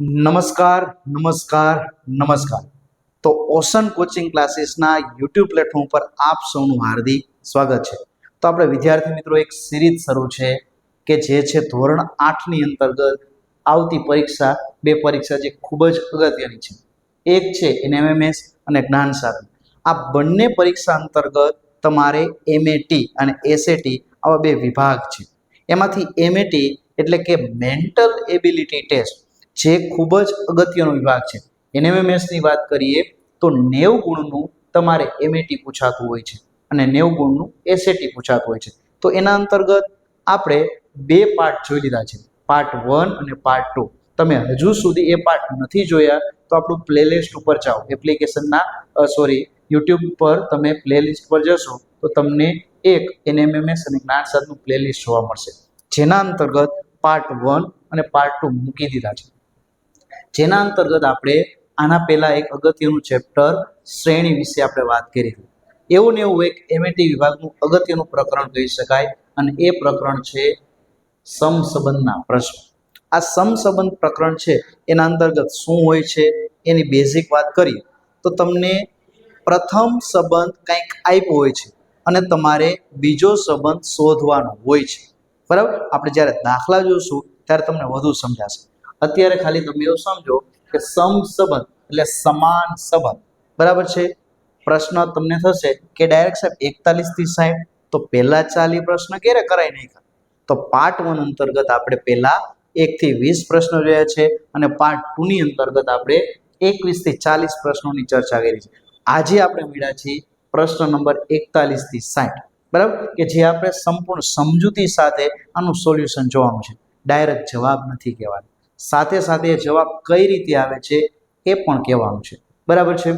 નમસ્કાર નમસ્કાર નમસ્કાર. તો ઓશન કોચિંગ ક્લાસીસના યુટ્યુબ પ્લેટફોર્મ પર આપ સૌનું હાર્દિક સ્વાગત છે. તો આપણે વિદ્યાર્થી મિત્રો એક સિરીઝ શરૂ છે કે જે છે ધોરણ આઠની અંતર્ગત આવતી પરીક્ષા, બે પરીક્ષા જે ખૂબ જ અગત્યની છે. એક છે એનએમએમએસ અને જ્ઞાન સાધન. આ બંને પરીક્ષા અંતર્ગત તમારે એમએટી અને એસએટી આવા બે વિભાગ છે. એમાંથી એમએટી એટલે કે મેન્ટલ એબિલિટી ટેસ્ટ જે ખૂબ જ અગત્યનો વિભાગ છે. એનએમએમએસની વાત કરીએ તો નેવ ગુણનું તમારે એમએટી પૂછાતું હોય છે અને નેવ ગુણનું એસએટી પૂછાતું હોય છે. તો એના અંતર્ગત આપણે બે પાર્ટ જોઈ લીધા છે. પાર્ટ વન અને પાર્ટ ટુ તમે હજુ સુધી એ પાર્ટ નથી જોયા તો આપણું પ્લેલિસ્ટ ઉપર જાઓ. એપ્લિકેશનના સોરી યુટ્યુબ પર તમે પ્લેલિસ્ટ પર જશો તો તમને એક એનએમએમએસ અને જ્ઞાન સાધનું પ્લેલિસ્ટ જોવા મળશે. જેના અંતર્ગત પાર્ટ વન અને પાર્ટ ટુ મૂકી દીધા છે. જેના અંતર્ગત આપણે આના પહેલા એક અગત્યનું ચેપ્ટર શ્રેણી વિશે આપણે વાત કરી. હતી એવું ને એવું એક એમએટી વિભાગનું અગત્યનું પ્રકરણ કહી શકાય અને એ પ્રકરણ છે સમસંબંધના પ્રશ્ન. આ સમસંબંધ પ્રકરણ છે, એના અંતર્ગત શું હોય છે, એની બેઝિક વાત કરીએ. તો તમને પ્રથમ સંબંધ કંઈક આપ્યો હોય છે અને તમારે બીજો સંબંધ શોધવાનો હોય છે. બરાબર? આપણે જ્યારે દાખલા જોઈશું ત્યારે તમને વધુ સમજાશે. અત્યારે ખાલી તમે એવું સમજો કે સમ સંબંધ એટલે સમાન સંબંધ. બરાબર છે? પ્રશ્ન તમને થશે કે ડાયરેક્ટ સાહેબ એકતાલીસથી સાઠ તો પહેલા ચાલી પ્રશ્ન ક્યારે કરાય નહીં? તો પાર્ટ વન અંતર્ગત આપણે પહેલા એકથી વીસ પ્રશ્નો જોયા છે અને પાર્ટ ટુની અંતર્ગત આપણે એકવીસથી ચાલીસ પ્રશ્નોની ચર્ચા કરી છે. આજે આપણે મળ્યા છીએ પ્રશ્ન નંબર એકતાલીસથી સાઠ બરાબર? કે જે આપણે સંપૂર્ણ સમજૂતી સાથે આનું સોલ્યુશન જોવાનું છે. ડાયરેક્ટ જવાબ નથી કહેવાનો. સાથે સાથે જવાબ કઈ રીતે આવે છે એ પણ કહેવાનું છે. બરાબર છે?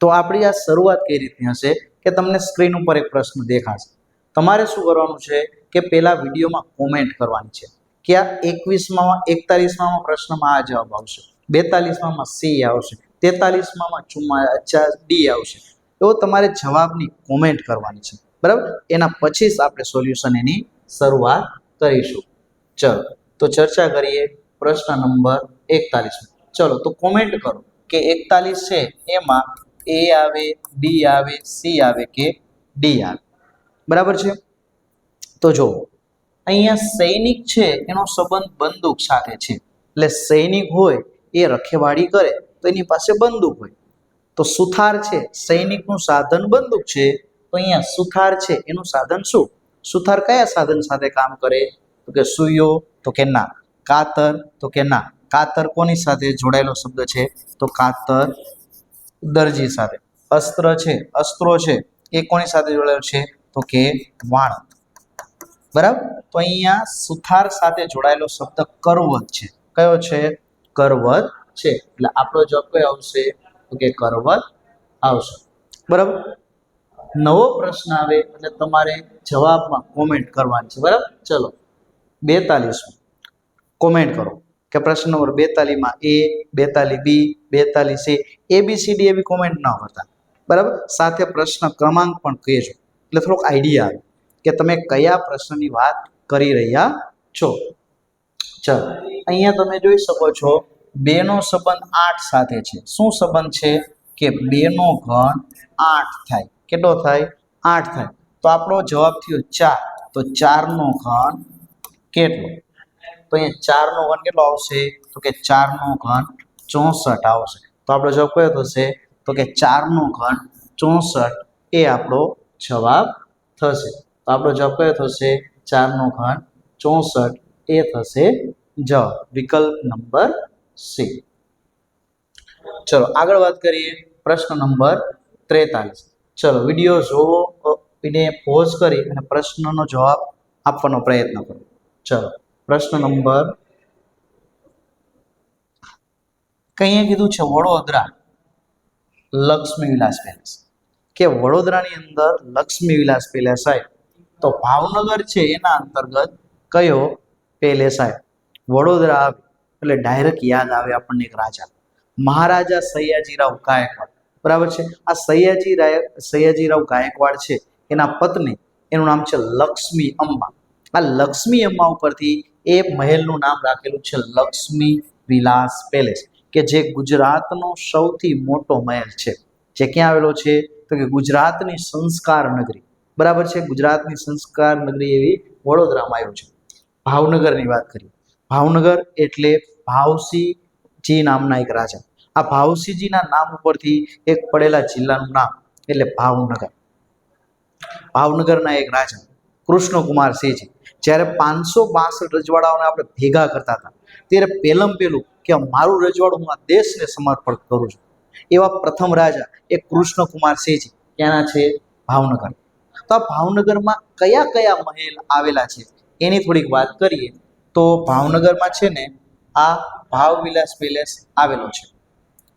તો આપણી આ શરૂઆત કઈ રીતની હશે કે તમને સ્ક્રીન ઉપર એક પ્રશ્ન દેખાશે. તમારે શું કરવાનું છે કે પહેલાં વિડીયોમાં કોમેન્ટ કરવાની છે. કે આ એકવીસમાં, એકતાલીસમાં પ્રશ્નમાં આ જવાબ આવશે. બેતાલીસમાં સી આવશે. તેતાલીસમાં ચુમ્મા ડી આવશે. એવો તમારે જવાબની કોમેન્ટ કરવાની છે. બરાબર? એના પછી જ આપણે સોલ્યુશન એની શરૂઆત કરીશું. ચલો, તો ચર્ચા કરીએ. પ્રશ્ન નંબર એકતાલીસ. ચલો, તો કોમેન્ટ કરો કે એકતાલીસ છે, એમાં એ આવે બી આવે સી આવે કે ડી આવે. બરાબર છે? તો જો અહીંયા સૈનિક છે, એનો સંબંધ બંદૂક સાથે છે. એટલે સૈનિક હોય, એ રખેવાળી કરે, તો એની પાસે બંદૂક હોય. તો સુથાર છે, સૈનિકનું સાધન બંદૂક છે, તો અહીંયા સુથાર છે, એનું સાધન શું? સુથાર કયા સાધન સાથે કામ કરે? તો કે સુયો તો કે ના કાતર, તો કે ના? કાતર કોની સાથે જોડાયેલો શબ્દ છે? તો કાતર દરજી સાથે. અસ્ત્ર છે, અસ્ત્રો છે, એ કોની સાથે જોડાયેલો છે? તો કે વાણ. બરાબર? તો અહીંયા સુથાર સાથે જોડાયેલો શબ્દ કરવત છે. કયો છે? કરવત છે. એટલે આપણો જવાબ કયો આવશે? તો કે કરવત આવશે. બરાબર? નવો પ્રશ્ન આવે એટલે તમારે જવાબમાં કોમેન્ટ કરવાની છે. બરાબર? ચલો. બેતાલીસમાં. કોમેન્ટ કરો કે પ્રશ્ન નંબર બેતાલીસમાં એ બેતાલીસ બી બેતાલીસ A A B C D એવી કોમેન્ટ ન કરતા. બરાબર? સાથે પ્રશ્ન ક્રમાંક પણ કહેજો. એટલે થોડોક આઈડિયા આવે કે તમે કયા પ્રશ્નની વાત કરી રહ્યા છો. ચાલો, અહીંયા તમે જોઈ શકો છો બેનો સંબંધ આઠ સાથે છે. શું સંબંધ છે? કે બેનો ઘન આઠ થાય. કેટલો થાય? આઠ થાય. તો આપણો જવાબ થયો ચાર. તો ચારનો ઘન કેટલો? અહીંયા ચારનો ઘન કેટલો આવશે? તો કે ચારનો ઘન ચોસઠ આવશે. તો આપણો જવાબ કયો થશે? તો કે ચારનો ઘન ચોસઠ એ આપણો જવાબ થશે. તો આપણો જવાબ કયો થશે? ચારનો ઘન ચોસઠ એ થશે જવાબ. વિકલ્પ નંબર સી. ચલો, આગળ વાત કરીએ. પ્રશ્ન નંબર ત્રેતાલીસ. ચલો, વીડિયો જોવો એને પોઝ કરી અને પ્રશ્નનો જવાબ આપવાનો પ્રયત્ન કરો. ચલો. પ્રશ્ન નંબર કઈએ કીધું છે વડોદરા લક્ષ્મી વિલાસ પેલેસ. કે વડોદરાની અંદર લક્ષ્મી વિલાસ પેલેસ આવ્યો તો ભાવનગર છે એના અંતર્ગત કયો પેલેસ આવ્યો વડોદરા એટલે ડાયરેક્ટ યાદ આવે આપણને એક રાજા. મહારાજા સયાજીરાવ ગાયકવાડ. બરાબર છે? આ સયાજી સયાજીરાવ ગાયકવાડ છે, એના પત્ની, એનું નામ છે લક્ષ્મી અંબા. આ લક્ષ્મી અંબા ઉપરથી એ મહેલનું નામ રાખેલું છે લક્ષ્મી વિલાસ પેલેસ, કે જે ગુજરાતનો સૌથી મોટો મહેલ છે. જે ક્યાં આવેલો છે? તો કે ગુજરાતની સંસ્કાર નગરી. બરાબર છે? ગુજરાતની સંસ્કાર નગરી એવી વડોદરામાં આવ્યું છે. ભાવનગરની વાત કરીએ. ભાવનગર એટલે ભાવસીજી નામના એક રાજા. આ ભાવસીજીના નામ ઉપરથી એક પડેલા જિલ્લાનું નામ એટલે ભાવનગર. ભાવનગરના એક રાજા. કૃષ્ણકુમાર સિંહજી જ્યારે પાંચસો બાસઠ રજવાડાઓને આપણે ભેગા કરતા હતા, ત્યારે પહેલમ પહેલું કે મારું રજવાડું હું આ દેશને સમર્પણ કરું છું. એવા પ્રથમ રાજા એ કૃષ્ણકુમાર સિંહજી ક્યાંના છે? ભાવનગર. તો આ ભાવનગરમાં કયા કયા મહેલ આવેલા છે? એની થોડીક વાત કરીએ. તો ભાવનગરમાં છે ને, આ ભાવવિલાસ પેલેસ આવેલો છે.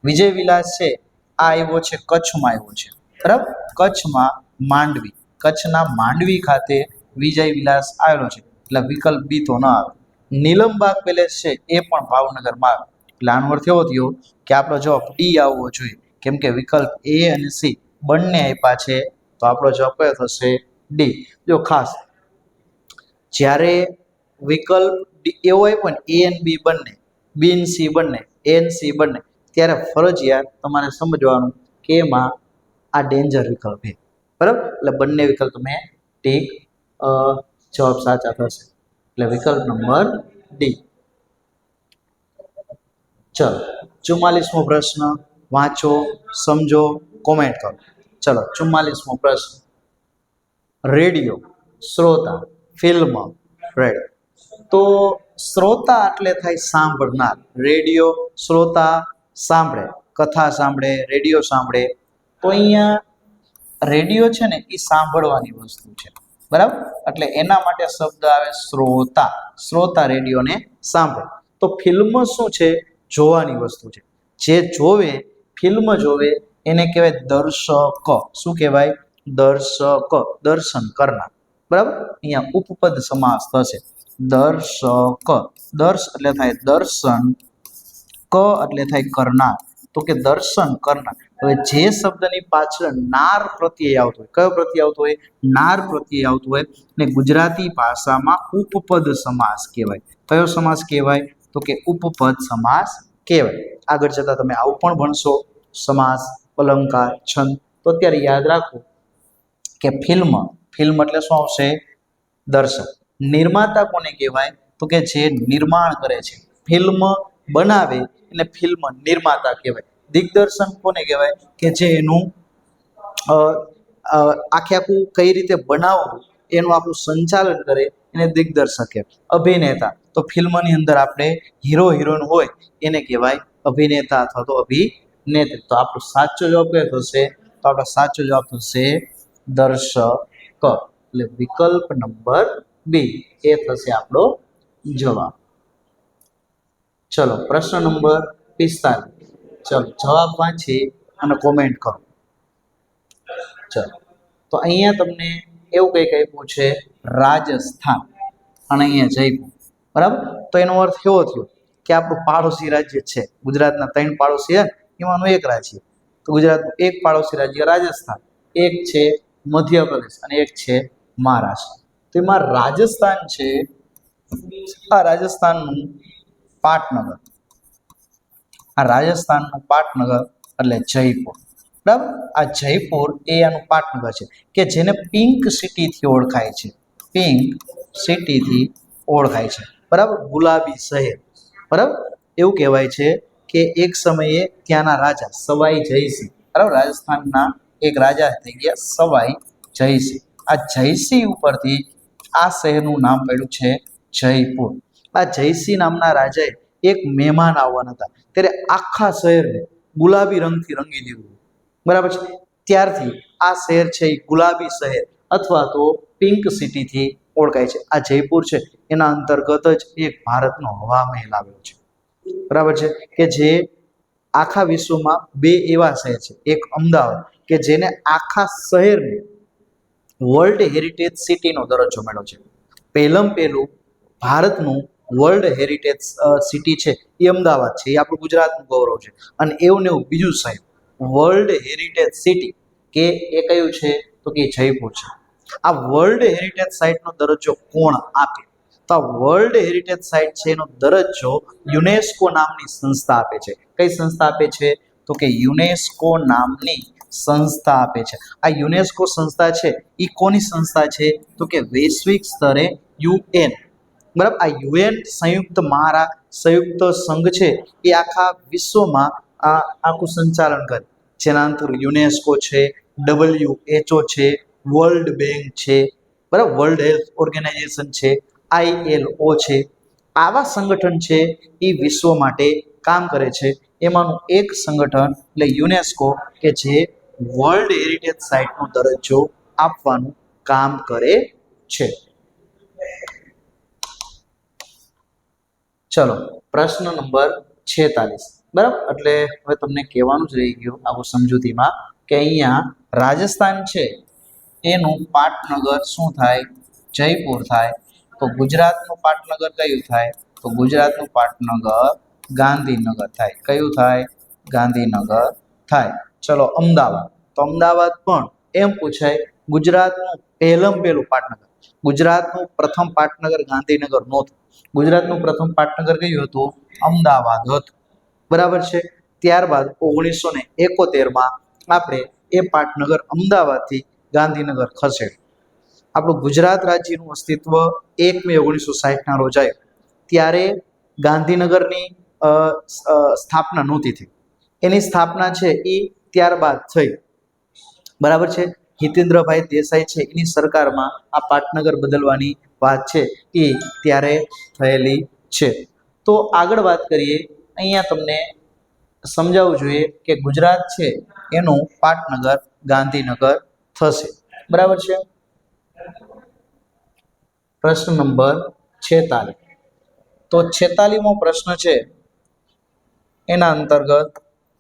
વિજય વિલાસ છે, આ આવ્યો છે, કચ્છમાં આવ્યો છે. બરાબર? કચ્છમાં માંડવી. કચ્છના માંડવી ખાતે વિજય વિલાસ આવેલો છે. એટલે વિકલ્પ બી તો ન આવે. નીલમબાગ પેલેસ છે, એ પણ ભાવનગરમાં આવે. એટલે આનો અર્થ એવો થયો કે આપણો જવાબ ડી આવવો જોઈએ. કેમ કે વિકલ્પ એ અને સી બંને આપ્યા છે, તો આપણો જવાબ કયો થશે? ડી જો ખાસ, જ્યારે વિકલ્પ ડી એવો આપ્યો ને એ એન બી બંને બી એન સી બંને એન સી બંને, ત્યારે ફરજિયાત તમારે સમજવાનું કે એમાં આ ડેન્જર વિકલ્પ છે. બરાબર? એટલે બંને વિકલ્પ તમે ટીક જવાબ સાચા થશે. એટલે વિકલ્પ નંબર ડી ચલો, ચુમ્માલીસમો પ્રશ્ન. વાંચો, સમજો કોમેન્ટ કરો. ચલો, ચુમ્માલીસમો પ્રશ્ન. રેડિયો, શ્રોતા, ફિલ્મ રેડિયો તો શ્રોતા એટલે થાય સાંભળનાર. રેડિયો, શ્રોતા, સાંભળે. કથા સાંભળે, રેડિયો સાંભળે. તો અહીંયા રેડિયો છે ને, એ સાંભળવાની વસ્તુ છે. બરાબર? એટલે એના માટે શબ્દ આવે શ્રોતા. શ્રોતા રેડિયોને સાંભળે. તો ફિલ્મ શું છે? જોવાની વસ્તુ છે. જે જોવે, ફિલ્મ જોવે, એને કહેવાય દર્શક. શું કહેવાય? દર્શક. દર્શન કરનાર. બરાબર? અહીંયા ઉપપદ સમાસ થશે. દર્શક. દર્શ એટલે થાય દર્શન. ક એટલે થાય કરનાર. તો કે દર્શન કરનાર. હવે જે શબ્દની પાછળ નાર પ્રત્યય આવતો હોય, કયો પ્રત્યય આવતો હોય? નાર પ્રત્યય આવતો હોય. ને ગુજરાતી ભાષામાં ઉપપદ સમાસ કહેવાય. કયો સમાસ કહેવાય? તો કે ઉપપદ સમાસ કહેવાય. આગળ જતા તમે આવું પણ ભણશો. સમાસ, અલંકાર, છંદ. તો અત્યારે યાદ રાખો કે ફિલ્મ ફિલ્મ એટલે શું આવશે? દર્શક. નિર્માતા કોને કહેવાય? તો કે જે નિર્માણ કરે છે. ફિલ્મ બનાવે એને ફિલ્મ નિર્માતા કહેવાય. દિગ્દર્શન કોને કહેવાય? કે જે એનું આખે આખું કઈ રીતે બનાવવું, એનું આપણું સંચાલન કરે, એને દિગ્દર્શક અભિનેતા. તો ફિલ્મની અંદર આપણે હીરો હિરોઈન હોય, એને કહેવાય અભિનેતા અથવા તો અભિનેત્રી. તો આપણો સાચો જવાબ કયો થશે? તો આપણો સાચો જવાબ થશે દર્શક. એટલે વિકલ્પ નંબર બી, એ થશે આપણો જવાબ. ચલો, પ્રશ્ન નંબર પિસ્તાલીસ. ચલો, જવાબ વાંચી અને કોમેન્ટ કરો. ચલો, તો અહીંયા તમને એવું કંઈક આપ્યું છે, રાજસ્થાન. અને અહીંયા જયપુર. બરાબર? તો એનો અર્થ એવો થયો કે આપણું પાડોશી રાજ્ય છે. ગુજરાતના ત્રણ પાડોશી એમાંનું એક રાજ્ય. તો ગુજરાતનું એક પાડોશી રાજ્ય રાજસ્થાન. એક છે મધ્યપ્રદેશ અને એક છે મહારાષ્ટ્ર. તો એમાં રાજસ્થાન છે, આ રાજસ્થાનનું પાટનગર. આ રાજસ્થાનનું પાટનગર એટલે જયપુર. બરાબર? આ જયપુર એ આનું પાટનગર છે કે જેને પિંક સિટીથી ઓળખાય છે. પિંક સિટીથી ઓળખાય છે. બરાબર? ગુલાબી શહેર. બરાબર? એવું કહેવાય છે કે એક સમયે ત્યાંના રાજા સવાઈ જયસિંહ. બરાબર? રાજસ્થાનના એક રાજા થઈ ગયા સવાઈ જયસિંહ. આ જયસિંહ ઉપરથી આ શહેરનું નામ પડ્યું છે જયપુર. આ જયસિંહ નામના રાજાએ એક મહેમાન આવવાના હતા. ત્યારે આખા શહેરને ગુલાબી રંગથી રંગી દીધું. બરાબર છે? ત્યારથી આ શહેર છે એ ગુલાબી શહેર અથવા તો પિંક સિટીથી ઓળખાય છે. આ જયપુર છે. એના અંતર્ગત જ એક ભારતનો હવા મહેલ આવેલો છે. બરાબર છે? કે જે આખા વિશ્વમાં બે એવા શહેર છે. એક અમદાવાદ, કે જેને આખા શહેરને વર્લ્ડ હેરિટેજ સિટીનો દરજ્જો મળ્યો છે. પહેલમ પહેલું ભારતનું વર્લ્ડ હેરિટેજ સિટી છે, એ અમદાવાદ છે, એ આપણું ગુજરાતનું ગૌરવ છે. અને એવું ને એવું બીજું સાહેબ વર્લ્ડ હેરિટેજ સિટી કે એ કયું છે? તો કે જયપુર છે. આ વર્લ્ડ હેરિટેજ સાઇટનો દરજ્જો કોણ આપે? તો આ વર્લ્ડ હેરિટેજ સાઇટ છે, એનો દરજ્જો યુનેસ્કો નામની સંસ્થા આપે છે. કઈ સંસ્થા આપે છે? તો કે યુનેસ્કો નામની સંસ્થા આપે છે. આ યુનેસ્કો સંસ્થા છે એ કોની સંસ્થા છે? તો કે વૈશ્વિક સ્તરે યુએન. બરાબર? આ યુએન સંયુક્ત મહારા સંયુક્ત સંઘ છે, એ આખા વિશ્વમાં આ આખું સંચાલન કરે. જેના અંતર યુનેસ્કો છે, ડબલ્યુ એચઓ છે, વર્લ્ડ બેંક છે, બરાબર? વર્લ્ડ હેલ્થ ઓર્ગેનાઇઝેશન છે આઈએલઓ છે. આવા સંગઠન છે, એ વિશ્વ માટે કામ કરે છે. એમાંનું એક સંગઠન એટલે યુનેસ્કો કે જે વર્લ્ડ હેરિટેજ સાઇટનો દરજ્જો આપવાનું કામ કરે છે. ચલો, પ્રશ્ન નંબર છેતાલીસ. બરાબર? એટલે હવે તમને કહેવાનું જ રહી ગયું આવું સમજૂતીમાં કે અહીંયા રાજસ્થાન છે, એનું પાટનગર શું થાય? જયપુર થાય. તો ગુજરાતનું પાટનગર કયું થાય? તો ગુજરાતનું પાટનગર ગાંધીનગર થાય. કયું થાય? ગાંધીનગર થાય. ચલો, અમદાવાદ. તો અમદાવાદ પણ એમ પૂછાય, ગુજરાતનું પહેલમ પહેલું પાટનગર. ગુજરાતનું પ્રથમ પાટનગર ગાંધીનગર નહોતું ગુજરાતનું પ્રથમ પાટનગર કયું હતું? અમદાવાદ હતું. બરાબર છે? ત્યારબાદ ઓગણીસો ને એકોતેરમાં આપણે એ પાટનગર અમદાવાદથી ગાંધીનગર ખસેડ્યું. આપણું ગુજરાત રાજ્યનું અસ્તિત્વ એક મે ઓગણીસો સાહીઠના રોજ આવ્યું. ત્યારે ગાંધીનગરની સ્થાપના નહોતી થઈ. એની સ્થાપના છે એ ત્યારબાદ થઈ. બરાબર છે? હિતેન્દ્રભાઈ દેસાઈ છે, એની સરકારમાં આ પાટનગર બદલવાની વાત છે, એ ત્યારે થયેલી છે. તો આગળ વાત કરીએ, અહીંયા તમને સમજાવવું જોઈએ કે ગુજરાત છે, એનું પાટનગર ગાંધીનગર થશે. બરાબર છે? પ્રશ્ન નંબર છેતાલીસ. તો છેતાલીમો પ્રશ્ન છે, એના અંતર્ગત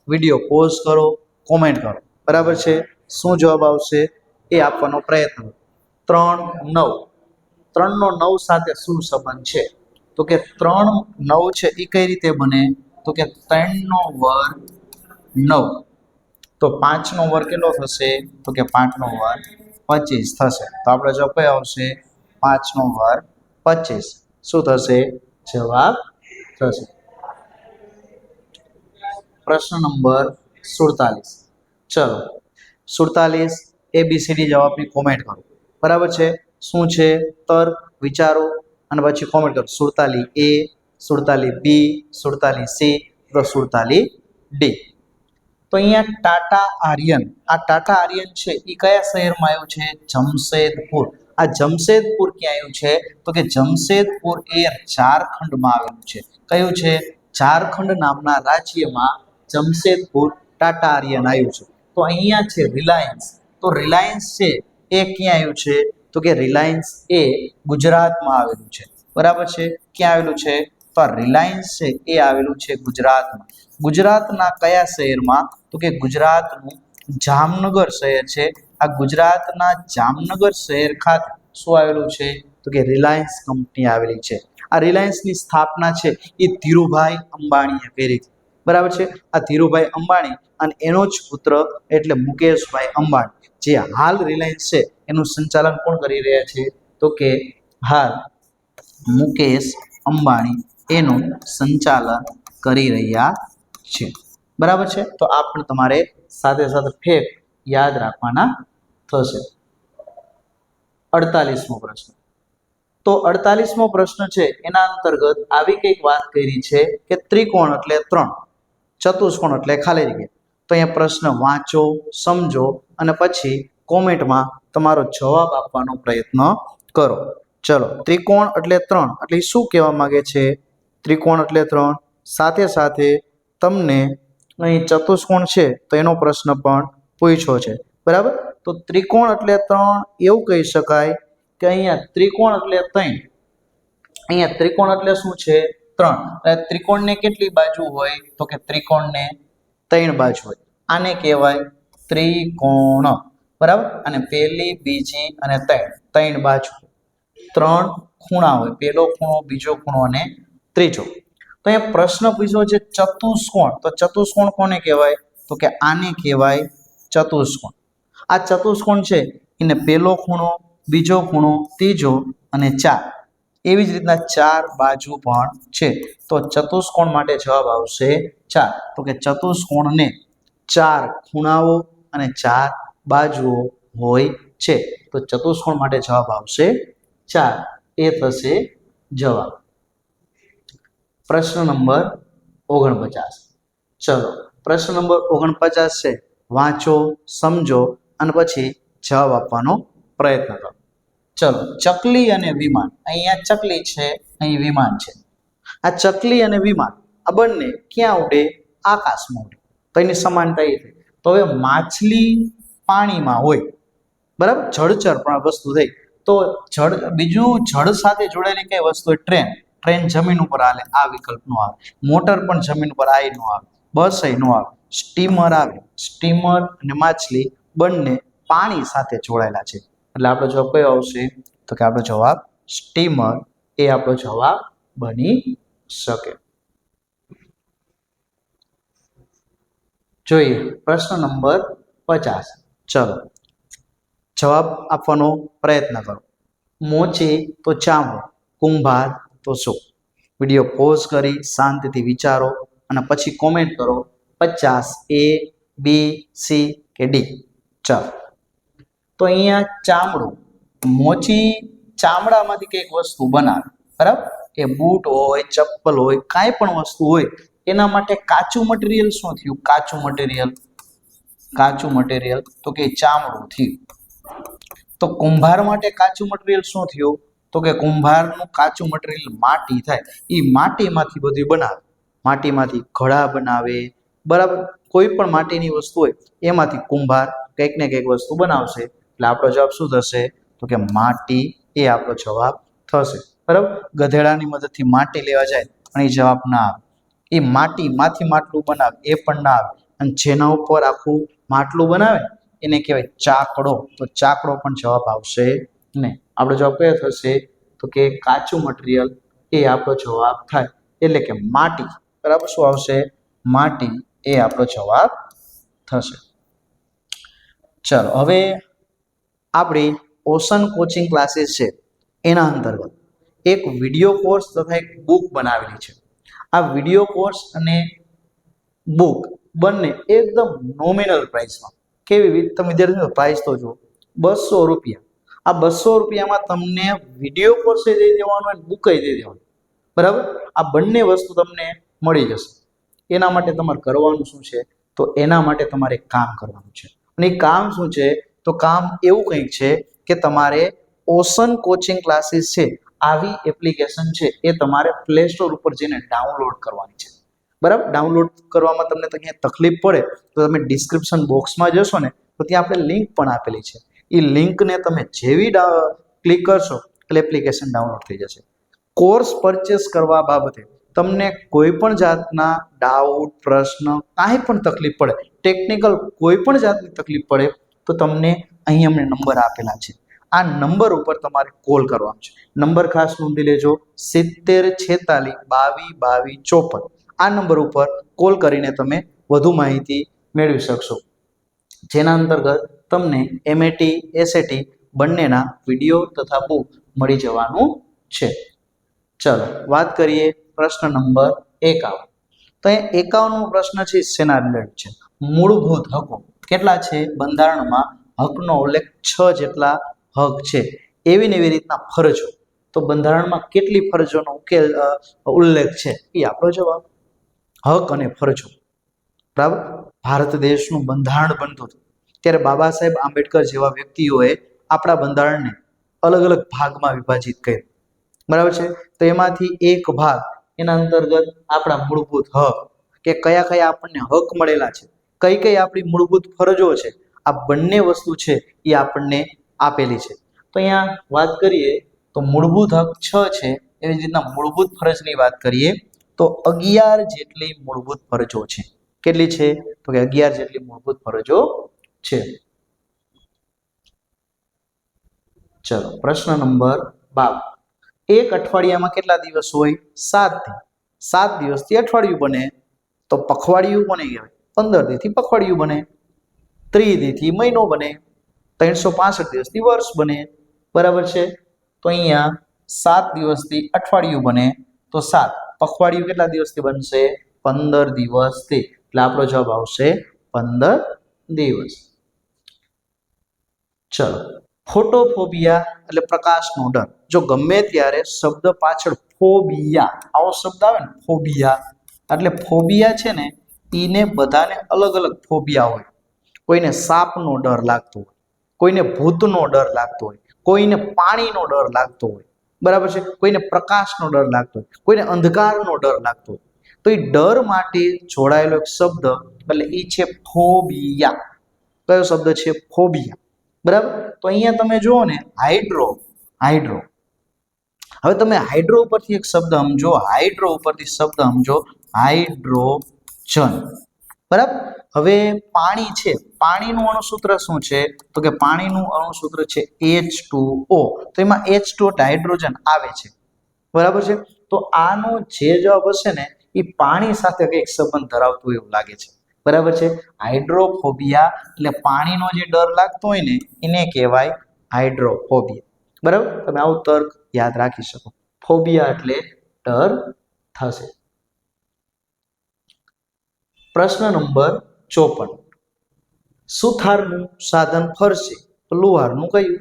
વીડિયો પોઝ કરો, કોમેન્ટ કરો. બરાબર છે? શું જવાબ આવશે? એ આપવાનો પ્રયત્ન. ત્રણ નવ. ત્રણનો નવ સાથે શું સંબંધ છે? તો કે ત્રણ નવ છે એ કઈ રીતે બને? તો કે ત્રણનો વર્ગ નવ. તો પાંચનો વર્ગ કેટલો થશે? તો કે પાંચનો વર્ગ પચીસ થશે. તો આપણે જવાબ કયો આવશે? પાંચનો વર્ગ પચીસ. શું થશે? જવાબ થશે. પ્રશ્ન નંબર સુડતાલીસ. ચલો. સુડતાલીસ એબીસીડી જવાબની કોમેન્ટ કરો. બરાબર છે? શું છે? તર્ક, વિચારો, અને પછી કોમેન્ટ કરો. સુડતાલી એ સુડતાલી બી સુડતાલી સી તો સુડતાલી ડી તો અહીંયા ટાટા આર્યન. આ ટાટા આર્યન છે એ કયા શહેરમાં આવ્યું છે? જમશેદપુર. આ જમશેદપુર ક્યાં આવ્યું છે? તો કે જમશેદપુર એ ઝારખંડમાં આવેલું છે. કયું છે? ઝારખંડ નામના રાજ્યમાં જમશેદપુર ટાટા આર્યન આવ્યું છે. તો અહીંયા છે રિલાયન્સ તો રિલાયન્સ છે એ ક્યાં આવ્યું છે? તો કે રિલાયન્સ એ ગુજરાતમાં આવેલું છે. બરાબર છે? ક્યાં આવેલું છે? તો આ રિલાયન્સ છે એ આવેલું છે ગુજરાતમાં. ગુજરાતના કયા શહેરમાં? તો કે ગુજરાતનું જામનગર શહેર છે. આ ગુજરાતના જામનગર શહેર ખાતે શું આવેલું છે? તો કે રિલાયન્સ કંપની આવેલી છે. આ રિલાયન્સની સ્થાપના છે એ ધીરુભાઈ અંબાણીએ કરી. હતી બરાબર છે? આ ધીરુભાઈ અંબાણી અને એનો જ પુત્ર એટલે મુકેશભાઈ અંબાણી. જે હાલ રિલાયન્સ છે, એનું સંચાલન કોણ કરી રહ્યા છે? તો કે હાલ મુકેશ અંબાણી એનું સંચાલન કરી રહ્યા છે. બરાબર છે? તો આ પણ તમારે સાથે સાથે ફેક યાદ રાખવાના થશે. અડતાલીસમો પ્રશ્ન. તો અડતાલીસમો પ્રશ્ન છે, એના અંતર્ગત આવી કંઈક વાત કરી છે કે ત્રિકોણ એટલે ત્રણ. ચતુષ્કોણ એટલે ખાલી જગ્યા. તો અહીંયા પ્રશ્ન વાંચો, સમજો અને પછી કોમેન્ટમાં તમારો જવાબ આપવાનો પ્રયત્ન કરો. ચલો, ત્રિકોણ એટલે ત્રણ. એટલે શું કહેવા માંગે છે? ત્રિકોણ એટલે ત્રણ. સાથે સાથે તમને અહીં ચતુષ્કોણ છે તો એનો પ્રશ્ન પણ પૂછ્યો છે. બરાબર? તો ત્રિકોણ એટલે ત્રણ એવું કહી શકાય કે અહીંયા ત્રિકોણ એટલે ત્રણ. અહીંયા ત્રિકોણ એટલે શું છે? ત્રણ. ત્રિકોણને કેટલી બાજુ હોય? તો કે ત્રિકોણને ત્રણ બાજુ હોય. આને કહેવાય ત્રિકોણ. બરાબર? અને પહેલી, બીજી અને ત્રણ. ત્રણ બાજુ. ત્રણ ખૂણા હોય. પહેલો ખૂણો, બીજો ખૂણો અને ત્રીજો. તો એ પ્રશ્ન પૂછ્યો છે ચતુષ્કોણ. તો ચતુષ્કોણ કોને કહેવાય? તો કે આને કહેવાય ચતુષ્કોણ. આ ચતુષ્કોણ છે. એને પહેલો ખૂણો, બીજો ખૂણો, ત્રીજો અને ચાર. એવી જ રીતના ચાર બાજુ પણ છે. તો ચતુષ્કોણ માટે જવાબ આવશે ચાર. તો કે ચતુષ્કોણને ચાર ખૂણાઓ અને ચાર બાજુઓ હોય છે. તો ચતુષ્કોણ માટે જવાબ આવશે ચાર. એ થશે જવાબ. પ્રશ્ન નંબર ઓગણપચાસ. ચલો, પ્રશ્ન નંબર ઓગણપચાસ છે. વાંચો, સમજો અને પછી જવાબ આપવાનો પ્રયત્ન કરો. ચલો, ચકલી અને વિમાન. અહીંયા ચકલી છે, અહીં વિમાન છે. આ ચકલી અને વિમાન, આ બંને ક્યાં ઉડે? આકાશમાં ઉડે. તો એની સમાનતા એ થઈ તો હવે માછલી પાણીમાં હોય, બરાબર? જળચર પણ વસ્તુ થઈ. તો જળ, બીજું જળ સાથે જોડાયેલી કઈ વસ્તુ હોય? ટ્રેન. ટ્રેન જમીન ઉપર હાલે, આ વિકલ્પ નો આવે. મોટર પણ જમીન ઉપર આ નો આવે. બસ એ નો આવે. સ્ટીમર આવે. સ્ટીમર અને માછલી બંને પાણી સાથે જોડાયેલા છે. એટલે આપણો જવાબ કયો આવશે? તો કે આપણો જવાબ સ્ટીમર. એ આપણો જવાબ બની શકે. જોઈએ, પ્રશ્ન નંબર પચાસ. ચલો, જવાબ આપવાનો પ્રયત્ન કરો. મોચે તો ચામો કુંભાર તો શું વીડિયો પોઝ કરી, શાંતિથી વિચારો અને પછી કોમેન્ટ કરો પચાસ એ બી સી કે ડી. ચાલો. તો અહીંયા ચામડું, મોચી ચામડામાંથી કંઈક વસ્તુ બનાવે, બરાબર? એ બૂટ હોય, ચપ્પલ હોય, કાંઈ પણ વસ્તુ હોય, એના માટે કાચું મટીરિયલ શું થયું? કાચું મટીરિયલ કાચું મટીરિયલ તો કે ચામડું થયું. તો કુંભાર માટે કાચું મટીરિયલ શું થયું? તો કે કુંભારનું કાચું મટીરિયલ માટી થાય. એ માટીમાંથી બધું બનાવે. માટીમાંથી ઘડા બનાવે, બરાબર? કોઈ પણ માટીની વસ્તુ હોય, એમાંથી કુંભાર કંઈક ને કંઈક વસ્તુ બનાવશે. એટલે આપણો જવાબ શું થશે? તો કે માટી એ આપણો જવાબ થશે. બરાબર? ગધેડાની મદદથી માટી લેવા જાય, પણ એ જવાબ ના આવે. એ માટીમાંથી માટલું બનાવે, એ પણ ના આવે. અને જેના ઉપર આખું માટલું બનાવે, એને કહેવાય ચાકડો. તો ચાકડો પણ જવાબ આવશે નહીં. આપણો જવાબ કયો થશે? તો કે કાચું મટીરિયલ એ આપણો જવાબ થાય. એટલે કે માટી. બરાબર? શું આવશે? માટી એ આપણો જવાબ થશે. ચલો, હવે આપણી ઓશન કોચિંગ ક્લાસીસ છે એના અંતર્ગત એક વીડિયો કોર્સ તથા એક બુક બનાવેલી છે. આ વીડિયો કોર્સ અને બુક બંને એકદમ નોમિનલ પ્રાઇસમાં. કેવી રીતે તમે વિદ્યાર્થીઓ પ્રાઇસ તો જુઓ. બસો રૂપિયા. આ બસો રૂપિયામાં તમને વીડિયો કોર્સ દઈ દેવાનો અને બુક દઈ દેવાનું. બરાબર? આ બંને વસ્તુ તમને મળી જશે. એના માટે તમારે કરવાનું શું છે? તો એના માટે તમારે કામ કરવાનું છે. અને એ કામ શું છે? તો કામ એવું કંઈક છે કે તમારે ઓશન કોચિંગ ક્લાસીસ છે, આવી એપ્લિકેશન છે એ તમારે પ્લે સ્ટોર ઉપર જઈને ડાઉનલોડ કરવાની છે. બરાબર? ડાઉનલોડ કરવામાં તમને ક્યાંય તકલીફ પડે, તો તમે ડિસ્ક્રિપ્શન બોક્સમાં જશો ને, તો ત્યાં આપણે લિંક પણ આપેલી છે. એ લિંકને તમે જેવી ક્લિક કરશો, એટલે એપ્લિકેશન ડાઉનલોડ થઈ જશે. કોર્સ પરચેસ કરવા બાબતે તમને કોઈ પણ જાતના ડાઉટ પ્રશ્ન, કાંઈ પણ તકલીફ પડે ટેકનિકલ કોઈ પણ જાતની તકલીફ પડે તો તમને અહીં અમને નંબર આપેલા છે. આ નંબર ઉપર તમારે કોલ કરવાનો છે. નંબર ખાસ નોંધી લેજો, સિત્તેર છેતાલીસ બાવીસ બાવીસ ચોપન. આ નંબર ઉપર કોલ કરીને તમે વધુ માહિતી મેળવી શકશો. જેના અંતર્ગત તમને એમએટી એસએટી બંનેના વીડિયો તથા બુક મળી જવાનું છે. ચલો, વાત કરીએ પ્રશ્ન નંબર એકાવન. તો અહીંયા એકાવનમો પ્રશ્ન છે, સેના રિલેટેડ છે. મૂળભૂત હકો. કેટલા છે? બંધારણમાં હકનો ઉલ્લેખ છ જેટલા હક છે. એવી ને એવી રીતના ફરજો. તો બંધારણમાં કેટલી ફરજોનો ઉકેલ ઉલ્લેખ છે? એ આપણો જવાબ હક અને ફરજો. બરાબર? ભારત દેશનું બંધારણ બનતું હતું. ત્યારે બાબા સાહેબ આંબેડકર જેવા વ્યક્તિઓએ આપણા બંધારણને અલગ અલગ ભાગમાં વિભાજિત કર્યું. બરાબર છે? તો એમાંથી એક ભાગ એના અંતર્ગત આપણા મૂળભૂત હક કે કયા કયા આપણને હક મળેલા છે. કઈ કઈ આપણી મૂળભૂત ફરજો છે, આ બંને વસ્તુ છે એ આપણને આપેલી છે. તો અહીંયા વાત કરીએ, તો મૂળભૂત હક છ છે, એવી રીતના મૂળભૂત ફરજની વાત કરીએ, તો અગિયાર જેટલી મૂળભૂત ફરજો છે. કેટલી છે? તો કે અગિયાર જેટલી મૂળભૂત ફરજો છે. ચલો, પ્રશ્ન નંબર બાર. એક અઠવાડિયામાં કેટલા દિવસ હોય? સાત સાત દિવસથી અઠવાડિયું બને, તો પખવાડિયું કોને કહેવાય? પંદર દીથી પખવાડિયું બને ત્રિદીથી મહિનો બને, ત્રણસો પાસઠ દિવસથી વર્ષ બને, બરાબર છે? તો અહીંયા સાત દિવસથી અઠવાડિયું બને, તો સાત. પખવાડિયું કેટલા દિવસથી બનશે? પંદર દિવસથી. એટલે આપણો જવાબ આવશે પંદર દિવસ. ચલો. ફોટોફોબિયા એટલે પ્રકાશનો ડર. જો ગમે ત્યારે શબ્દ પાછળ ફોબિયા, આવો શબ્દ આવે ને, ફોબિયા. એટલે ફોબિયા છે ને એને બધાને અલગ અલગ ફોબિયા હોય. કોઈને સાપનો ડર લાગતો હોય, કોઈને ભૂતનો ડર લાગતો હોય, કોઈને પાણીનો ડર લાગતો હોય. બરાબર છે? કોઈને પ્રકાશનો ડર લાગતો હોય, કોઈને અંધકારનો ડર લાગતો હોય. તો એ ડર માટે જોડાયેલો એક શબ્દ એટલે એ છે ફોબિયા. કયો શબ્દ છે? ફોબિયા. બરાબર? તો અહીંયા તમે જુઓ ને, હાઇડ્રો હાઇડ્રો. હવે તમે હાઇડ્રો ઉપરથી એક શબ્દ સમજો, હાઇડ્રો ઉપરથી શબ્દ સમજો હાઇડ્રોજન બરાબર? હવે પાણી છે. પાણીનું અણુસૂત્ર શું છે? તો કે પાણીનું અણુસૂત્ર છે એચ ટુ ઓ તો એમાં એચ ટુ હાઇડ્રોજન આવે છે. બરાબર છે? તો આનો જે જવાબ હશે ને એ પાણી સાથે કંઈક સંબંધ ધરાવતું એવું લાગે છે. બરાબર છે? હાઇડ્રોફોબિયા એટલે પાણીનો જે ડર લાગતો હોય ને, એને કહેવાય હાઇડ્રોફોબિયા. બરાબર? તમે આવું તર્ક યાદ રાખી શકો. ફોબિયા એટલે ડર થશે. પ્રશ્ન નંબર ચોપન. સુથારનું સાધન ફરશે તો લુહારનું કયું?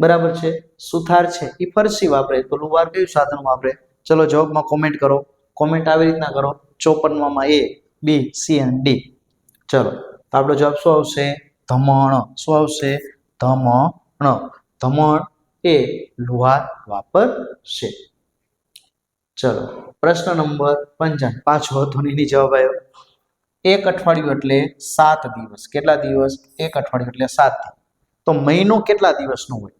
બરાબર છે? સુથાર છે. એ ફરસી વાપરે તો લુહાર કયું સાધન વાપરે? ચલો જવાબમાં કોમેન્ટ કરો. કોમેન્ટ આવી રીતના કરો. ચોપનમાં એ, બી, સી અને ડી. ચલો, તો આપણો જવાબ શું આવશે? ધમણ. શું આવશે? ધમણ. ધમણ એ લુહાર વાપરશે. ચલો, પ્રશ્ન નંબર પંચાણ. પાછો ધ્વનિની જવાબ આવ્યો. એક અઠવાડિયું એટલે સાત દિવસ. કેટલા દિવસ? એક અઠવાડિયું એટલે સાત દિવસ. તો મહિનો કેટલા દિવસનો હોય?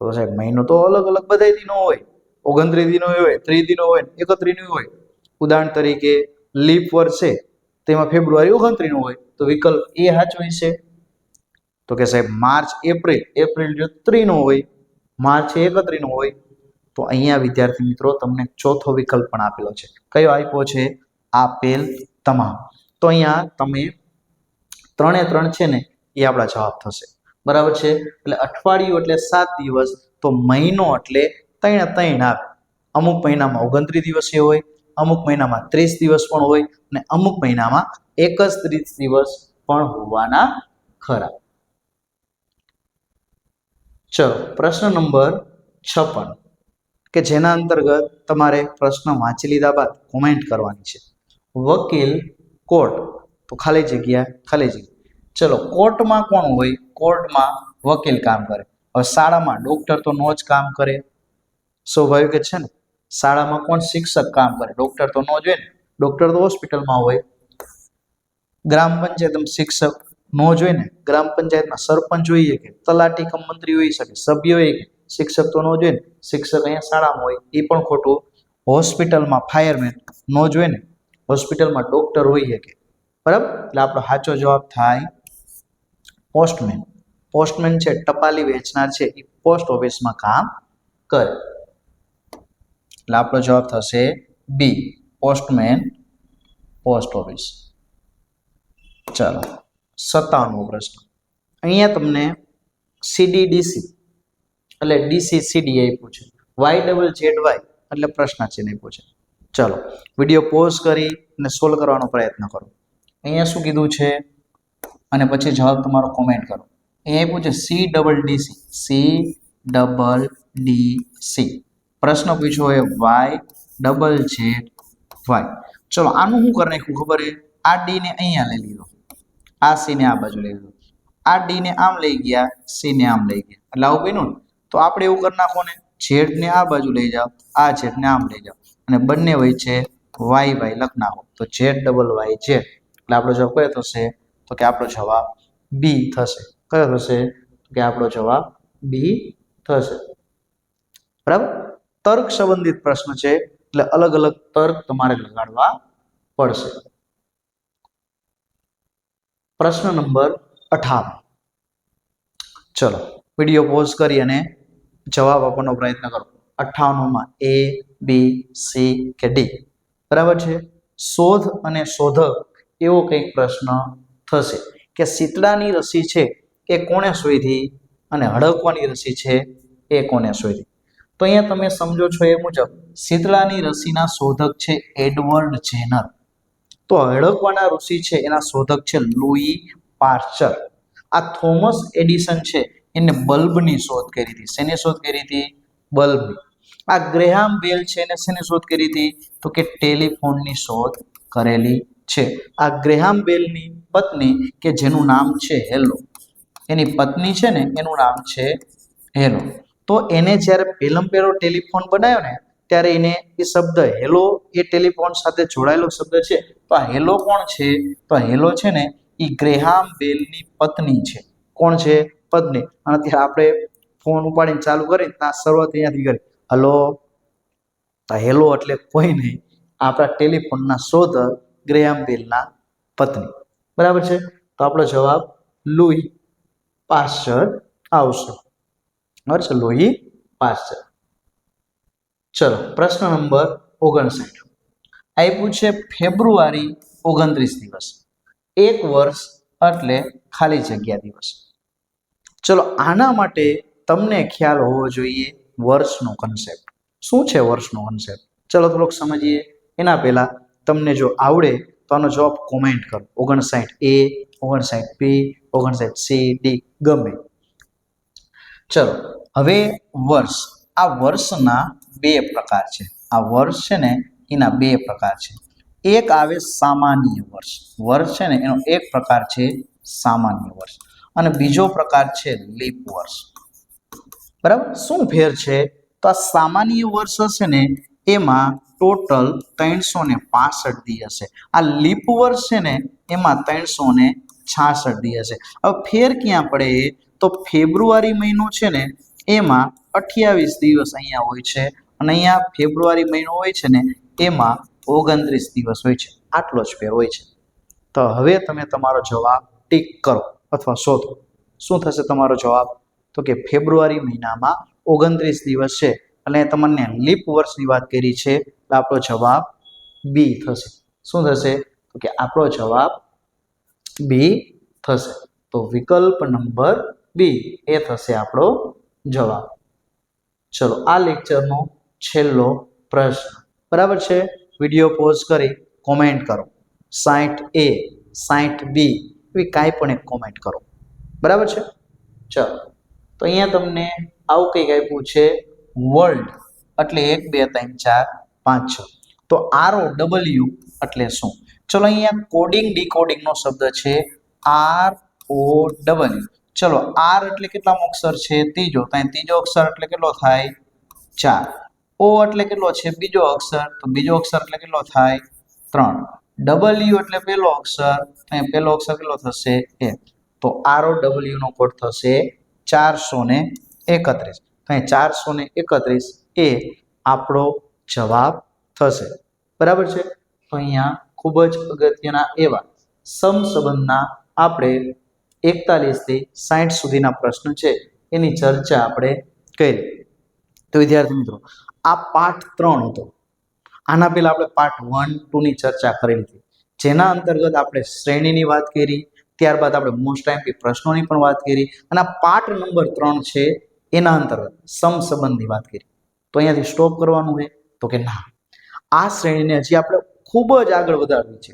તો સાહેબ, મહિનો તો અલગ અલગ બધા દિનો હોય. ઓગણત્રીસ દિનો હોય, ત્રીસ દિનો હોય એકત્રીસ હોય. ઉદાહરણ તરીકે લીપ વર્ષ છે તેમાં ફેબ્રુઆરી ઓગણત્રીસ હોય, તો વિકલ્પ એ સાચો છે. તો કે સાહેબ, માર્ચ, એપ્રિલ એપ્રિલ જો ત્રીનો હોય, માર્ચ એકત્રીનો હોય, તો અહીંયા વિદ્યાર્થી મિત્રો તમને ચોથો વિકલ્પ પણ આપેલો છે. કયો આપ્યો છે? આપેલ તમામ. તો અહીંયા તમે ત્રણે ત્રણ છે ને, એ આપણા જવાબ થશે. બરાબર છે? એટલે અઠવાડિયું એટલે સાત દિવસ, તો મહિનો એટલે ત્રણ ત્રણ આવે. અમુક મહિનામાં ઓગણત્રીસ દિવસે હોય, અમુક મહિનામાં ત્રીસ દિવસ પણ હોય, અને અમુક મહિનામાં એકત્રીસ દિવસ પણ હોવાના ખરા. ચલો, પ્રશ્ન નંબર છપ્પન. કે જેના અંતર્ગત તમારે પ્રશ્ન વાંચી લીધા બાદ કોમેન્ટ કરવાની છે. વકીલ કોર્ટ. તો ખાલી જગ્યા ખાલી જગ્યા. ચલો, કોર્ટમાં કોણ હોય? કોર્ટમાં વકીલ કામ કરે. હવે શાળામાં ડૉક્ટર તો નો જ કામ કરે. સ્વાભાવિક છે ને? શાળામાં કોણ શિક્ષક કામ કરે? ડૉક્ટર તો નો જ હોય ને? ડૉક્ટર તો હોસ્પિટલમાં હોય. ગ્રામ પંચાયતમાં શિક્ષક નો જ હોય ને? ગ્રામ પંચાયતમાં સરપંચ હોઈએ કે તલાટી કમ મંત્રી હોઈ શકે, સભ્ય હોય કે શિક્ષક તો નો જ હોય ને? શિક્ષક અહીંયા શાળામાં હોય, એ પણ ખોટું. હોસ્પિટલમાં ફાયરમેન નો જ હોય ને? હોસ્પિટલમાં ડોક્ટર હોઈએ કે બરાબર? એટલે આપણો સાચો જવાબ થાય પોસ્ટમેન. પોસ્ટમેન છે, ટપાલી વેચનાર છે એ પોસ્ટ ઓફિસમાં કામ કરે. એટલે આપણો જવાબ થશે બી, પોસ્ટમેન, પોસ્ટ ઓફિસ. ચાલો, સત્તાવનમો પ્રશ્ન. અહીંયા તમને સીડીડીસી એટલે ડીસી સીડી આપ્યું છે. વાય ડબલ જેડ વાય એટલે પ્રશ્ન ચિહ્ન આપ્યું છે. ચલો વીડિયો પોઝ કરી અને સોલ્વ કરવાનો પ્રયત્ન કરો. અહીંયા શું કીધું છે? અને પછી જવાબ તમારો કોમેન્ટ કરો. અહીંયા પૂછે C double D C C double D C પ્રશ્ન પૂછ્યો હોય વાય ડબલ ઝેડ વાય ચલો, આનું શું કરી નાખ્યું ખબર છે? આ ડી ને અહીંયા લઈ લીધો. આ સી ને આ બાજુ લઈ લીધો. આ ડીને આમ લઈ ગયા સી ને આમ લઈ ગયા. એટલે આવું બન્યું તો આપણે એવું કરી નાખો ને ઝેડને આ બાજુ લઈ જાઓ, આ ઝેડને આમ લઈ જાઓ. અને બંને હોય છે વાય વાય લખનારો. તો જેડ ડબલ વાય જેડ એટલે આપણો જવાબ કયો થશે? તો કે આપણો જવાબ બી થશે. કયો થશે? કે આપણો જવાબ બી થશે. બરાબર? તર્ક સંબંધિત પ્રશ્ન છે. એટલે અલગ અલગ તર્ક તમારે લગાડવા પડશે. પ્રશ્ન નંબર અઠાવન ચલો વીડિયો પોઝ કરી અને જવાબ આપવાનો પ્રયત્ન કરો. અઠ્ઠાવનમાં એ બી, સી કે ડી? બરાબર છે? શોધ અને શોધક એવો કંઈક પ્રશ્ન થશે કે શીતળાની રસી છે એ કોણે શોધી અને હડકવાની રસી છે એ કોને શોધી? તો અહીંયા તમે સમજો છો એ મુજબ, શીતળાની રસીના શોધક છે એડવર્ડ જેનર. તો હડકવાના ઋષિ છે એના શોધક છે લુઈ પાર્ચર. આ થોમસ એડિસન છે એને બલ્બની શોધ કરી હતી. શેની શોધ કરી હતી? બલ્બની. આ ગ્રેહામ બેલ છે એને શેની શોધ કરી હતી? તો કે ટેલિફોનની શોધ કરેલી છે. આ ગ્રેહામ બેલની પત્ની કે જેનું નામ છે હેલો. એની પત્ની છે ને, એનું નામ છે હેલો. તો એને જ્યારે પહેલમ પહેલો ટેલિફોન બનાવ્યો ને, ત્યારે એને એ શબ્દ હેલો એ ટેલિફોન સાથે જોડાયેલો શબ્દ છે. તો આ હેલો કોણ છે? તો હેલો છે ને એ ગ્રેહામ બેલની પત્ની છે. કોણ છે? પત્ની. અને ત્યારે આપણે ફોન ઉપાડીને ચાલુ કરી ત્યાં શરૂઆત અહીંયાથી કરી હલો? હેલો એટલે કોઈ નહીં. આપણા ટેલિફોનના શોધક ગ્રેહામ બેલના પત્ની. બરાબર છે? તો આપણો જવાબ લુઈ પાસ્ચર આવશે. બરાબર છે? લોહી પાસ્ચર ચલો, પ્રશ્ન નંબર ઓગણસાઠ. આપ્યું છે ફેબ્રુઆરી ઓગણત્રીસ દિવસ. એક વર્ષ એટલે ખાલી જગ્યા દિવસ. ચલો, આના માટે તમને ખ્યાલ હોવો જોઈએ વર્ષનો કન્સેપ્ટ શું છે વર્ષનો કન્સેપ્ટ ચલો થોડોક સમજીએ. એના પહેલાં તમને જો આવડે તો આનો જવાબ કોમેન્ટ કરો. ઓગણસાઠ એ ઓગણસાઠ બી ઓગણસાઠ સી ડી ગમે. ચલો, હવે વર્ષ. આ વર્ષના બે પ્રકાર છે. આ વર્ષ છે ને એના બે પ્રકાર છે. એક આવે સામાન્ય વર્ષ. વર્ષ છે ને એનો એક પ્રકાર છે સામાન્ય વર્ષ. અને બીજો પ્રકાર છે લીપ વર્ષ. બરાબર? શું ફેર છે? તો આ સામાન્ય વર્ષ હશે ને, એમાં ટોટલ ત્રણસો ને પાસઠ દી હશે. આ લીપ વર્ષ છે ને, એમાં ત્રણસો ને છાસઠ દી હશે. હવે ફેર ક્યાં પડે? તો ફેબ્રુઆરી મહિનો છે ને, એમાં અઠ્યાવીસ દિવસ અહીંયા હોય છે. અને અહીંયા ફેબ્રુઆરી મહિનો હોય છે ને, એમાં ઓગણત્રીસ દિવસ હોય છે. આટલો જ ફેર હોય છે. તો હવે તમે તમારો જવાબ ટીક કરો અથવા શોધો. શું થશે તમારો જવાબ? તો કે ફેબ્રુઆરી મહિનામાં ઓગણત્રીસ દિવસ છે. અને તમને લીપ વર્ષની વાત કરી છે, તો આપણો જવાબ બી થશે. શું થશે? તો કે આપણો જવાબ બી થશે. તો વિકલ્પ નંબર બી એ થશે આપણો જવાબ. ચલો, આ લેક્ચરનો છેલ્લો પ્રશ્ન. બરાબર છે? વીડિયો પોઝ કરી કોમેન્ટ કરો. સાઠ એ સાઠ બી એવી કાંઈ પણ એક કોમેન્ટ કરો. બરાબર છે? ચલો. તો અહીંયા તમને આવું કંઈક આપ્યું છે વર્લ્ડ એટલે એક, બે, ત્રણ, ચાર, પાંચ, છ. તો આર ઓ ડબલ્યુ એટલે શું? ચલો અહીંયા કોડિંગ ડીકોડિંગનો શબ્દ છે આર ઓ ડબલ્યુ ચલો આર એટલે કેટલા અક્ષર છે? ત્રીજો. ત્યાં ત્રીજો અક્ષર એટલે કેટલો થાય? ચાર. ઓ એટલે કેટલો છે? બીજો અક્ષર. તો બીજો અક્ષર એટલે કેટલો થાય? ત્રણ. ડબલ્યુ એટલે પહેલો અક્ષર. ત્યાં પહેલો અક્ષર કેટલો થશે? એ તો આર ઓ ડબલ્યુ નો કોડ થશે ચારસો ને એકત્રીસ. તો અહીં ચારસો ને એકત્રીસ એ આપણો જવાબ થશે. બરાબર છે? તો અહીંયા ખૂબ જ અગત્યના એવા સમસંબંધના આપણે એકતાલીસથી સાઠ સુધીના પ્રશ્ન છે. એની ચર્ચા આપણે કરી. તો વિદ્યાર્થી મિત્રો, આ પાઠ ત્રણ હતો. આના પહેલાં આપણે પાઠ વન ટુની ચર્ચા કરેલી હતી જેના અંતર્ગત આપણે શ્રેણીની વાત કરી. ત્યારબાદ આપણે મોસ્ટ ટાઈમ પ્રશ્નોની પણ વાત કરી અને આ પાઠ નંબર ત્રણ છે એના અંતર્ગત સમ સંબંધની વાત કરી. તો અહીંયાથી સ્ટોપ કરવાનું છે. તો કે ના, આ શ્રેણીને હજી આપણે ખૂબ જ આગળ વધારવી છે.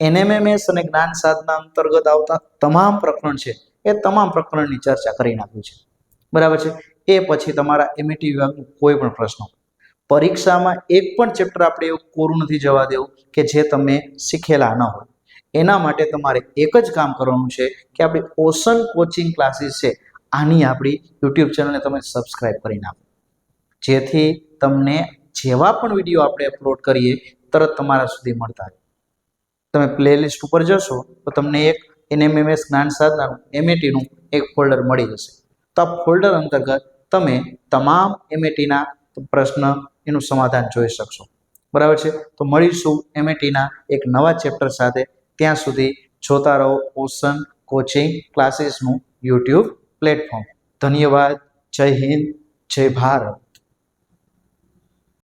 એનએમએમએસ અને જ્ઞાન સાધના અંતર્ગત આવતા તમામ પ્રકરણ છે એ તમામ પ્રકરણની ચર્ચા કરી નાખ્યું છે. બરાબર છે? એ પછી તમારા એમએટી વિભાગનો કોઈ પણ પ્રશ્ન. પરીક્ષામાં એક પણ ચેપ્ટર આપણે એવું કોરું નથી જવા દેવું કે જે તમે શીખેલા ન હોય. એના માટે તમારે એક જ કામ કરવાનું છે કે આપણી ઓશન કોચિંગ ક્લાસીસ છે, આની આપણી યુટ્યુબ ચેનલને તમે સબસ્ક્રાઈબ કરી નાખો. જેથી તમને જેવા પણ વીડિયો આપણે અપલોડ કરીએ, તરત તમારા સુધી મળતા રહે. તમે પ્લેલિસ્ટ ઉપર જશો, તો તમને એક એનએમએમએસ જ્ઞાન સાધનાનું, એમએટીનું એક ફોલ્ડર મળી જશે. તો આ ફોલ્ડર અંતર્ગત તમે તમામ એમએટીના પ્રશ્ન એનું સમાધાન જોઈ શકશો. બરાબર છે? તો મળીશું એમએટીના એક નવા ચેપ્ટર સાથે. ત્યાં સુધી જોતા રહો ઓશન કોચિંગ ક્લાસીસનું યુટ્યુબ પ્લેટફોર્મ. ધન્યવાદ. જય હિન્દ. જય ભારત.